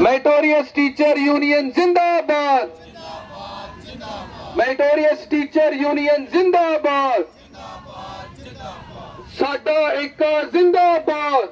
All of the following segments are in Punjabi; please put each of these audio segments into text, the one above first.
ਮੈਟੋਰੀਅਸ ਟੀਚਰ ਯੂਨੀਅਨ ਜ਼ਿੰਦਾਬਾਦ ਮੈਟੋਰੀਅਸ ਟੀਚਰ ਯੂਨੀਅਨ ਜ਼ਿੰਦਾਬਾਦ ਸਾਡਾ ਏਕਾ ਜ਼ਿੰਦਾਬਾਦ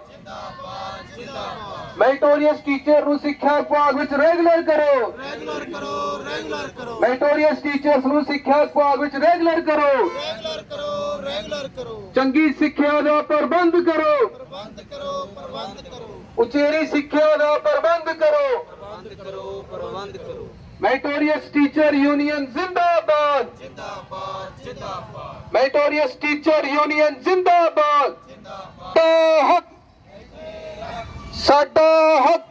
ਮੈਟੋਰੀਅਸ ਟੀਚਰ ਨੂੰ ਸਿੱਖਿਆ ਵਿਭਾਗ ਵਿੱਚ ਰੈਗੂਲਰ ਕਰੋ ਰੈਗੂਲਰ ਕਰੋ ਰੈਗੂਲਰ ਕਰੋ ਮੈਟੋਰੀਅਸ ਟੀਚਰਸ ਨੂੰ ਸਿੱਖਿਆ ਵਿਭਾਗ ਵਿੱਚ ਰੈਗੂਲਰ ਕਰੋ ਰੈਗੂਲਰ ਕਰੋ ਰੈਗੂਲਰ ਕਰੋ ਚੰਗੀ ਸਿੱਖਿਆ ਦਾ ਪ੍ਰਬੰਧ ਕਰੋ ਪ੍ਰਬੰਧ ਕਰੋ ਪ੍ਰਬੰਧ ਕਰੋ ਉਚੇਰੀ ਸਿੱਖਿਆ ਦਾ ਪ੍ਰਬੰਧ ਕਰੋ। ਪ੍ਰਬੰਧ ਕਰੋ ਪ੍ਰਬੰਧ ਕਰੋ। ਮੈਟੋਰੀਅਸ ਟੀਚਰ ਯੂਨੀਅਨ ਜ਼ਿੰਦਾਬਾਦ। ਜਿੰਦਾਬਾਦ ਜਿੰਦਾਬਾਦ। ਮੈਟੋਰੀਅਸ ਟੀਚਰ ਯੂਨੀਅਨ ਜ਼ਿੰਦਾਬਾਦ। ਹੱਕ। ਸਾਡਾ ਹੱਕ।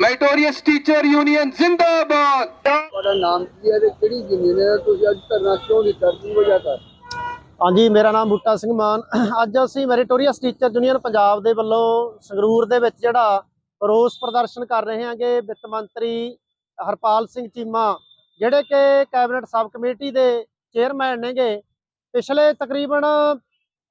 ਮੈਟੋਰੀਅਸ ਟੀਚਰ ਯੂਨੀਅਨ ਜ਼ਿੰਦਾਬਾਦ। ਤੁਹਾਡਾ ਨਾਮ ਕੀ ਹੈ ਤੇ ਕਿਹੜੀ ਜ਼ਮੀਨ ਹੈ? ਤੁਸੀਂ ਅੱਜ ਧਰਨਾ ਕਿਉਂ ਦਿੱਤਾ? ਕੀ ਵਜ੍ਹਾ ਕਰ? ਹਾਂਜੀ, ਮੇਰਾ ਨਾਮ ਬੂਟਾ ਸਿੰਘ ਮਾਨ। ਅੱਜ ਅਸੀਂ ਮੈਰੀਟੋਰੀਅਸ ਟੀਚਰ ਯੂਨੀਅਨ ਪੰਜਾਬ ਦੇ ਵੱਲੋਂ ਸੰਗਰੂਰ ਦੇ ਵਿੱਚ ਜਿਹੜਾ ਰੋਸ ਪ੍ਰਦਰਸ਼ਨ ਕਰ ਰਹੇ ਹਾਂਗੇ, ਵਿੱਤ ਮੰਤਰੀ ਹਰਪਾਲ ਸਿੰਘ ਚੀਮਾ, ਜਿਹੜੇ ਕਿ ਕੈਬਨਿਟ ਸਬ ਕਮੇਟੀ ਦੇ ਚੇਅਰਮੈਨ ਨੇਗੇ। ਪਿਛਲੇ ਤਕਰੀਬਨ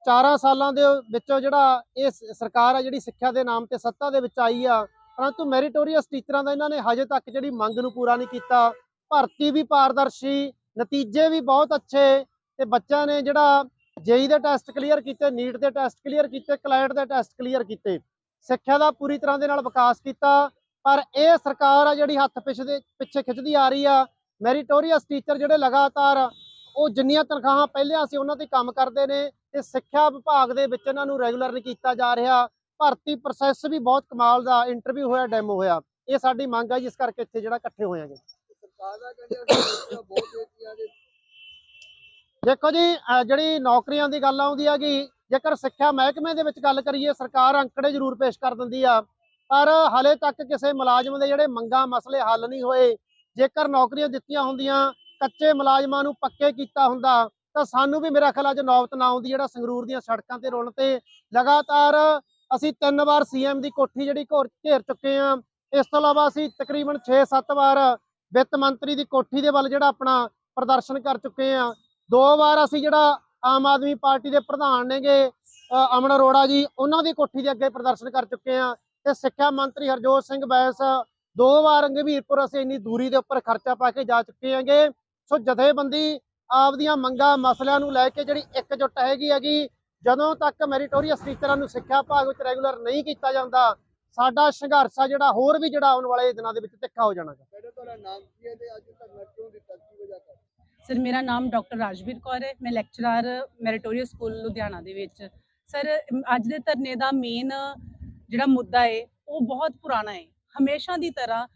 4 ਸਾਲਾਂ ਦੇ ਵਿੱਚੋਂ ਜਿਹੜਾ ਇਹ ਸਰਕਾਰ ਆ ਜਿਹੜੀ ਸਿੱਖਿਆ ਦੇ ਨਾਮ ਤੇ ਸੱਤਾ ਦੇ ਵਿੱਚ ਆਈ ਆ, ਪਰੰਤੂ ਮੈਰੀਟੋਰੀਅਸ ਟੀਚਰਾਂ ਦਾ ਇਹਨਾਂ ਨੇ ਹਜੇ ਤੱਕ ਜਿਹੜੀ ਮੰਗ ਨੂੰ ਪੂਰਾ ਨਹੀਂ ਕੀਤਾ। ਭਰਤੀ ਵੀ ਪਾਰਦਰਸ਼ੀ, ਨਤੀਜੇ ਵੀ ਬਹੁਤ ਅੱਛੇ ਤੇ ਬੱਚਿਆਂ ਨੇ ਜਿਹੜਾ ਜੇਈ ਦੇ ਟੈਸਟ ਕਲੀਅਰ ਕੀਤੇ, ਨੀਟ ਦੇ ਟੈਸਟ ਕਲੀਅਰ ਕੀਤੇ ਕਲਾਇਟ ਦੇ ਟੈਸਟ ਕਲੀਅਰ ਕੀਤੇ, ਸਿੱਖਿਆ ਦਾ ਪੂਰੀ ਤਰ੍ਹਾਂ ਦੇ ਨਾਲ ਵਿਕਾਸ ਕੀਤਾ। ਪਰ ਇਹ ਸਰਕਾਰ ਆ ਜਿਹੜੀ ਹੱਥ ਪਿੱਛੇ ਪਿੱਛੇ ਖਿੱਚਦੀ ਆ ਰਹੀ ਆ, ਮੈਰੀਟੋਰੀਅਸ ਟੀਚਰ ਜਿਹੜੇ ਲਗਾਤਾਰ, ਉਹ ਜਿੰਨੀਆਂ ਤਨਖਾਹਾਂ ਪਹਿਲਾਂ ਸੀ ਉਹਨਾਂ ਤੇ ਕੰਮ ਕਰਦੇ ਨੇ, ਤੇ ਸਿੱਖਿਆ ਵਿਭਾਗ ਦੇ ਵਿੱਚ ਇਹਨਾਂ ਨੂੰ ਰੈਗੂਲਰ ਨਹੀਂ ਕੀਤਾ ਜਾ ਰਿਹਾ। ਭਰਤੀ ਪ੍ਰੋਸੈਸ ਵੀ ਬਹੁਤ ਕਮਾਲ ਦਾ, ਇੰਟਰਵਿਊ ਹੋਇਆ, ਡੈਮੋ ਹੋਇਆ। ਇਹ ਸਾਡੀ ਮੰਗ ਆ ਜੀ, ਇਸ ਕਰਕੇ ਇੱਥੇ ਜਿਹੜਾ ਇਕੱਠੇ ਹੋਏ ਆਂਗੇ ਸਰਕਾਰ ਦਾ ਕਹਿੰਦੇ ਬਹੁਤ ਦੇਤੀਆਂ ਦੇ ਦੇਖੋ ਜੀ ਜਿਹੜੀ ਨੌਕਰੀਆਂ ਦੀ ਗੱਲ ਆਉਂਦੀ ਹੈਗੀ ਜੇਕਰ ਸਿੱਖਿਆ ਮਹਿਕਮੇ ਦੇ ਵਿੱਚ ਗੱਲ ਕਰੀਏ, ਸਰਕਾਰ ਅੰਕੜੇ ਜ਼ਰੂਰ ਪੇਸ਼ ਕਰ ਦਿੰਦੀ ਆ। ਪਰ ਹਲੇ ਤੱਕ ਕਿਸੇ ਮੁਲਾਜ਼ਮ ਦੇ ਜਿਹੜੇ ਮੰਗਾਂ ਮਸਲੇ ਹੱਲ ਨਹੀਂ ਹੋਏ। ਜੇਕਰ ਨੌਕਰੀਆਂ ਦਿੱਤੀਆਂ ਹੁੰਦੀਆਂ, ਕੱਚੇ ਮੁਲਾਜ਼ਮਾਂ ਨੂੰ ਪੱਕੇ ਕੀਤਾ ਹੁੰਦਾ, ਤਾਂ ਸਾਨੂੰ ਵੀ ਮੇਰਾ ਖਿਆਲ ਅੱਜ ਨੌਬਤ ਨਾ ਆਉਂਦੀ, ਜਿਹੜਾ ਸੰਗਰੂਰ ਦੀਆਂ ਸੜਕਾਂ ਤੇ ਰੋਣ ਤੇ ਲਗਾਤਾਰ ਅਸੀਂ ਤਿੰਨ ਵਾਰ ਸੀਐਮ ਦੀ ਕੋਠੀ ਜਿਹੜੀ ਘੋਰ- ਘੇਰ ਚੁੱਕੇ ਆ। ਇਸ ਤੋਂ ਇਲਾਵਾ ਅਸੀਂ ਤਕਰੀਬਨ 6-7 ਵਾਰ ਵਿੱਤ ਮੰਤਰੀ ਦੀ ਕੋਠੀ ਦੇ ਵੱਲ ਜਿਹੜਾ ਆਪਣਾ ਪ੍ਰਦਰਸ਼ਨ ਕਰ ਚੁੱਕੇ ਆ। ਦੋ ਵਾਰ ਅਸੀਂ ਜਿਹੜਾ ਆਮ ਆਦਮੀ ਪਾਰਟੀ ਦੇ ਪ੍ਰਧਾਨ ਨੇਗੇ ਅਮਨ ਅਰੋੜਾ ਜੀ, ਉਹਨਾਂ ਦੀ ਕੋਠੀ ਦੇ ਅੱਗੇ ਪ੍ਰਦਰਸ਼ਨ ਕਰ ਚੁੱਕੇ ਆ ਤੇ ਸਿੱਖਿਆ ਮੰਤਰੀ ਹਰਜੋਤ ਸਿੰਘ ਬੈਂਸ ਦੋ ਵਾਰ ਗੰਭੀਰਪੁਰ ਅਸੀਂ ਇੰਨੀ ਦੂਰੀ ਦੇ ਉੱਪਰ ਖਰਚਾ ਪਾ ਕੇ ਜਾ ਚੁੱਕੇ ਆਂਗੇ ਸੋ ਜਥੇਬੰਦੀ ਆਪਦੀਆਂ ਮੰਗਾਂ, ਮਸਲਿਆਂ ਨੂੰ ਲੈ ਕੇ ਜਿਹੜੀ ਇਕਜੁੱਟ ਹੈਗੀ ਹੈਗੀ, ਜਦੋਂ ਤੱਕ ਮੈਰੀਟੋਰੀਅਸ ਟੀਚਰਾਂ ਨੂੰ ਸਿੱਖਿਆ ਭਾਗ ਵਿੱਚ ਰੈਗੂਲਰ ਨਹੀਂ ਕੀਤਾ ਜਾਂਦਾ, ਸਾਡਾ ਸੰਘਰਸ਼ ਆ ਜਿਹੜਾ ਹੋਰ ਵੀ ਜਿਹੜਾ ਆਉਣ ਵਾਲੇ ਦਿਨਾਂ ਦੇ ਵਿੱਚ ਤਿੱਖਾ ਹੋ ਜਾਣਾ ਗਾ। ਹੈ ਸਰ ਮੇਰਾ ਨਾਮ ਡਾਕਟਰ ਰਾਜਵੀਰ ਕੌਰ ਹੈ। ਮੈਂ ਲੈਕਚਰਰ ਮੈਰੀਟੋਰੀਅਸ ਸਕੂਲ ਲੁਧਿਆਣਾ ਦੇ ਵਿੱਚ। ਸਰ ਅੱਜ ਦੇ ਧਰਨੇ ਦਾ ਮੇਨ ਜਿਹੜਾ ਮੁੱਦਾ ਹੈ ਉਹ ਬਹੁਤ ਪੁਰਾਣਾ ਹੈ ਹਮੇਸ਼ਾ ਦੀ ਤਰ੍ਹਾਂ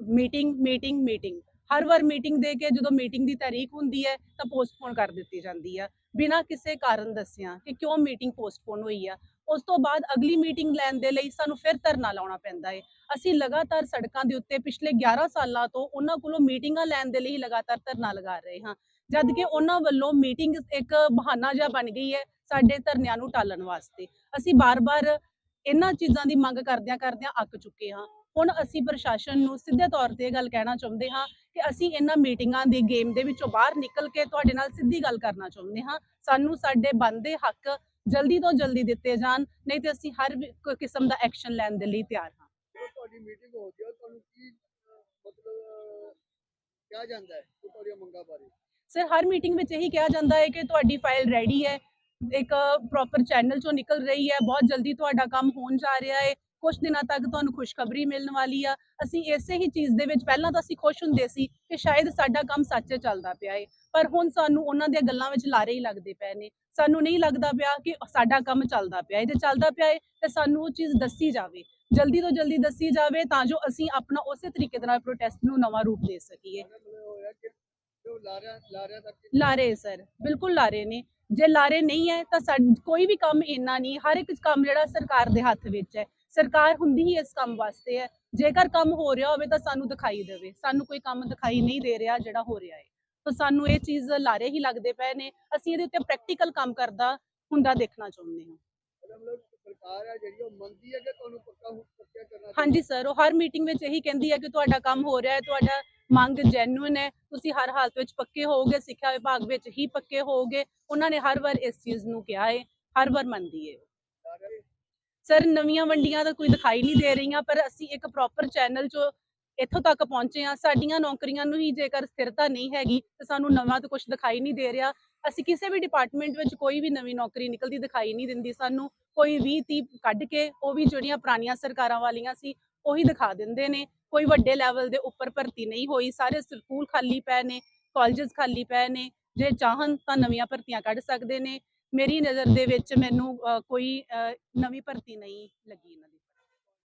ਮੀਟਿੰਗ ਮੀਟਿੰਗ ਮੀਟਿੰਗ ਹਰ ਵਾਰ ਮੀਟਿੰਗ ਦੇ ਕੇ ਜਦੋਂ ਮੀਟਿੰਗ ਦੀ ਤਾਰੀਖ ਹੁੰਦੀ ਹੈ, ਤਾਂ ਪੋਸਟਪੋਨ ਕਰ ਦਿੱਤੀ ਜਾਂਦੀ ਆ। ਬਿਨਾਂ ਕਿਸੇ ਕਾਰਨ ਦੱਸਿਆ ਕਿ ਕਿਉਂ ਮੀਟਿੰਗ ਪੋਸਟਪੋਨ ਹੋਈ ਆ। ਉਸ ਤੋਂ ਬਾਅਦ ਅਗਲੀ ਮੀਟਿੰਗ ਲੈਣ ਦੇ ਲਈ ਸਾਨੂੰ ਫਿਰ ਧਰਨਾ ਲਾਉਣਾ ਪੈਂਦਾ ਹੈ ਅਸੀਂ ਲਗਾਤਾਰ ਸੜਕਾਂ ਦੇ ਉੱਤੇ ਪਿਛਲੇ 11 ਸਾਲਾਂ ਤੋਂ ਉਹਨਾਂ ਕੋਲੋਂ ਮੀਟਿੰਗਾਂ ਲੈਣ ਦੇ ਲਈ ਲਗਾਤਾਰ ਧਰਨਾ ਲਗਾ ਰਹੇ ਹਾਂ। ਜਦ ਕਿ ਉਹਨਾਂ ਵੱਲੋਂ ਮੀਟਿੰਗ ਇੱਕ ਬਹਾਨਾ ਜਿਹਾ ਬਣ ਗਈ ਹੈ ਸਾਡੇ ਧਰਨਿਆਂ ਨੂੰ ਟਾਲਣ ਵਾਸਤੇ। ਅਸੀਂ ਬਾਰ-ਬਾਰ ਇਹਨਾਂ ਚੀਜ਼ਾਂ ਦੀ ਮੰਗ ਕਰਦਿਆਂ ਕਰਦਿਆਂ ਅੱਕ ਚੁੱਕੇ ਹਾਂ। ਹੁਣ ਅਸੀਂ ਪ੍ਰਸ਼ਾਸਨ ਨੂੰ ਸਿੱਧੇ ਤੌਰ ਤੇ ਇਹ ਗੱਲ ਕਹਿਣਾ ਚਾਹੁੰਦੇ ਹਾਂ ਕਿ ਅਸੀਂ ਇਹਨਾਂ ਮੀਟਿੰਗਾਂ ਦੀ ਗੇਮ ਦੇ ਵਿੱਚੋਂ ਬਾਹਰ ਨਿਕਲ ਕੇ ਤੁਹਾਡੇ ਨਾਲ ਸਿੱਧੀ ਗੱਲ ਕਰਨਾ ਚਾਹੁੰਦੇ ਹਾਂ। ਸਾਨੂੰ ਸਾਡੇ ਬਣਦੇ ਹੱਕ ਜਲਦੀ ਤੋਂ ਜਲਦੀ ਦਿੱਤੇ ਜਾਣ ਨਹੀਂ ਤੇ ਅਸੀਂ ਹਰ ਕਿਸਮ ਦਾ ਐਕਸ਼ਨ ਲੈਣ ਦੇ ਲਈ ਤਿਆਰ ਹਾਂ। ਤੁਹਾਡੀ ਮੀਟਿੰਗ ਹੋ ਗਈ ਤੁਹਾਨੂੰ ਕੀ ਮਤਲਬ ਕਿਹਾ ਜਾਂਦਾ ਹੈ ਤੁਹਾਡੀਆਂ ਮੰਗਾਂ ਬਾਰੇ? ਸਰ ਹਰ ਮੀਟਿੰਗ ਵਿੱਚ ਇਹੀ ਕਿਹਾ ਜਾਂਦਾ ਹੈ ਕਿ ਤੁਹਾਡੀ ਫਾਈਲ ਰੈਡੀ ਹੈ ਇੱਕ ਪ੍ਰੋਪਰ ਚੈਨਲ ਚੋਂ ਨਿਕਲ ਰਹੀ ਹੈ ਬਹੁਤ ਜਲਦੀ ਤੁਹਾਡਾ ਕੰਮ ਹੋਣ ਜਾ ਰਿਹਾ ਹੈ ਕੁਝ ਦਿਨਾਂ ਤੱਕ ਤੁਹਾਨੂੰ ਖੁਸ਼ਖਬਰੀ ਮਿਲਣ ਵਾਲੀ ਆ। ਅਸੀਂ ਇਸੇ ਹੀ ਚੀਜ਼ ਦੇ ਵਿੱਚ ਪਹਿਲਾਂ ਤਾਂ ਅਸੀਂ ਖੁਸ਼ ਹੁੰਦੇ ਸੀ ਕਿ ਸ਼ਾਇਦ ਸਾਡਾ ਕੰਮ ਸੱਚ ਚੱਲਦਾ ਪਿਆ ਹੈ ਪਰ ਹੁਣ ਸਾਨੂੰ ਉਹਨਾਂ ਦੀਆਂ ਗੱਲਾਂ ਵਿੱਚ ਲਾਰੇ ਹੀ ਲੱਗਦੇ ਪਏ ਨੇ। ਸਾਨੂੰ ਨਹੀਂ ਲੱਗਦਾ ਪਿਆ ਕਿ ਸਾਡਾ ਕੰਮ ਚੱਲਦਾ ਪਿਆ ਹੈ ਜੇ ਚੱਲਦਾ ਪਿਆ ਹੈ ਤੇ ਸਾਨੂੰ ਉਹ ਚੀਜ਼ ਦੱਸੀ ਜਾਵੇ। ਜਲਦੀ ਤੋਂ ਜਲਦੀ ਦੱਸੀ ਜਾਵੇ ਤਾਂ ਜੋ ਅਸੀਂ ਆਪਣਾ ਉਸੇ ਤਰੀਕੇ ਦੇ ਨਾਲ ਪ੍ਰੋਟੈਸਟ ਨੂੰ ਨਵਾਂ ਰੂਪ ਦੇ ਸਕੀਏ। ਲਾਰੇ ਸਰ। ਬਿਲਕੁਲ ਲਾਰੇ ਨੇ। ਜੇ ਲਾਰੇ ਨਹੀਂ ਹੈ ਤਾਂ ਕੋਈ ਵੀ ਕੰਮ ਇੰਨਾ ਨਹੀਂ। ਹਰ ਇੱਕ ਕੰਮ ਜਿਹੜਾ ਸਰਕਾਰ ਦੇ ਹੱਥ ਵਿੱਚ ਹੈ ਸਰਕਾਰ ਹੁੰਦੀ ਹੀ ਇਸ ਕੰਮ ਵਾਸਤੇ ਹੈ। ਜੇਕਰ ਕੰਮ ਹੋ ਰਿਹਾ ਹੋਵੇ ਤਾਂ ਸਾਨੂੰ ਦਿਖਾਈ ਦੇਵੇ। ਸਾਨੂੰ ਕੋਈ ਕੰਮ ਦਿਖਾਈ ਨਹੀਂ ਦੇ ਰਿਹਾ ਜਿਹੜਾ ਹੋ ਰਿਹਾ ਹੈ। ਤਾਂ ਸਾਨੂੰ ਇਹ ਚੀਜ਼ ਲਾਰੇ ਹੀ ਲੱਗਦੇ ਪਏ ਨੇ। ਅਸੀਂ ਇਹਦੇ ਉੱਤੇ ਪ੍ਰੈਕਟੀਕਲ ਕੰਮ ਕਰਦਾ ਹੁੰਦਾ ਦੇਖਣਾ ਚਾਹੁੰਦੇ ਹਾਂ। ਇਹਦਾ ਮਤਲਬ ਸਰਕਾਰ ਹੈ ਜਿਹੜੀ ਉਹ ਮੰਨਦੀ ਹੈ ਕਿ ਤੁਹਾਨੂੰ ਪੱਕਾ ਹੋ- ਪੱਕਿਆ ਕਰਨਾ ਹਾਂਜੀ ਸਰ ਉਹ ਹਰ ਮੀਟਿੰਗ ਵਿੱਚ ਇਹੀ ਕਹਿੰਦੀ ਹੈ ਕਿ ਤੁਹਾਡਾ ਕੰਮ ਹੋ ਰਿਹਾ ਹੈ ਤੁਹਾਡਾ ਮੰਗ ਜੈਨੂਇਨ ਹੈ। ਤੁਸੀਂ ਹਰ ਹਾਲਤ ਵਿੱਚ ਪੱਕੇ ਹੋਵੋਗੇ ਸਿੱਖਿਆ ਵਿਭਾਗ ਵਿੱਚ ਹੀ ਪੱਕੇ ਹੋਵੋਗੇ। ਉਹਨਾਂ ਨੇ ਹਰ ਵਾਰ ਇਸ ਚੀਜ਼ ਨੂੰ ਕਿਹਾ ਹੈ ਹਰ ਵਾਰ ਮੰਨਦੀ ਹੈ ਸਰ, ਨਵੀਆਂ ਵੰਡੀਆਂ ਤਾਂ ਕੋਈ ਦਿਖਾਈ ਨਹੀਂ ਦੇ ਰਹੀਆਂ, ਪਰ ਅਸੀਂ ਇੱਕ ਪ੍ਰੋਪਰ ਚੈਨਲ 'ਚ ਇੱਥੋਂ ਤੱਕ ਪਹੁੰਚੇ ਆ ਸਾਡੀਆਂ ਨੌਕਰੀਆਂ ਨੂੰ ਹੀ ਜੇਕਰ ਸਥਿਰਤਾ ਨਹੀਂ ਹੈਗੀ, ਤਾਂ ਸਾਨੂੰ ਨਵਾਂ ਤਾਂ ਕੁਝ ਦਿਖਾਈ ਨਹੀਂ ਦੇ ਰਿਹਾ। ਅਸੀਂ ਕਿਸੇ ਵੀ ਡਿਪਾਰਟਮੈਂਟ ਵਿੱਚ ਕੋਈ ਵੀ ਨਵੀਂ ਨੌਕਰੀ ਨਿਕਲਦੀ ਦਿਖਾਈ ਨਹੀਂ ਦਿੰਦੀ ਸਾਨੂੰ। ਕੋਈ 20 30 ਕੱਢ ਕੇ ਉਹ ਵੀ ਜਿਹੜੀਆਂ ਪੁਰਾਣੀਆਂ ਸਰਕਾਰਾਂ ਵਾਲੀਆਂ ਸੀ, ਉਹੀ ਦਿਖਾ ਦਿੰਦੇ ਨੇ। ਕੋਈ ਵੱਡੇ ਲੈਵਲ ਦੇ ਉੱਪਰ ਭਰਤੀ ਨਹੀਂ ਹੋਈ, ਸਾਰੇ ਸਕੂਲ ਖਾਲੀ ਪਏ ਨੇ ਕਾਲਜਸ ਖਾਲੀ ਪਏ ਨੇ। ਜੇ ਚਾਹਨ ਤਾਂ ਨਵੀਆਂ ਭਰਤੀਆਂ ਕੱਢ ਸਕਦੇ ਨੇ। ਮੇਰੀ ਨਜ਼ਰ ਦੇ ਵਿੱਚ ਮੈਨੂੰ ਅ, ਕੋਈ ਅ, ਨਵੀਂ ਭਰਤੀ ਨਹੀਂ ਲੱਗੀ ਇਹਨਾਂ ਦੀ।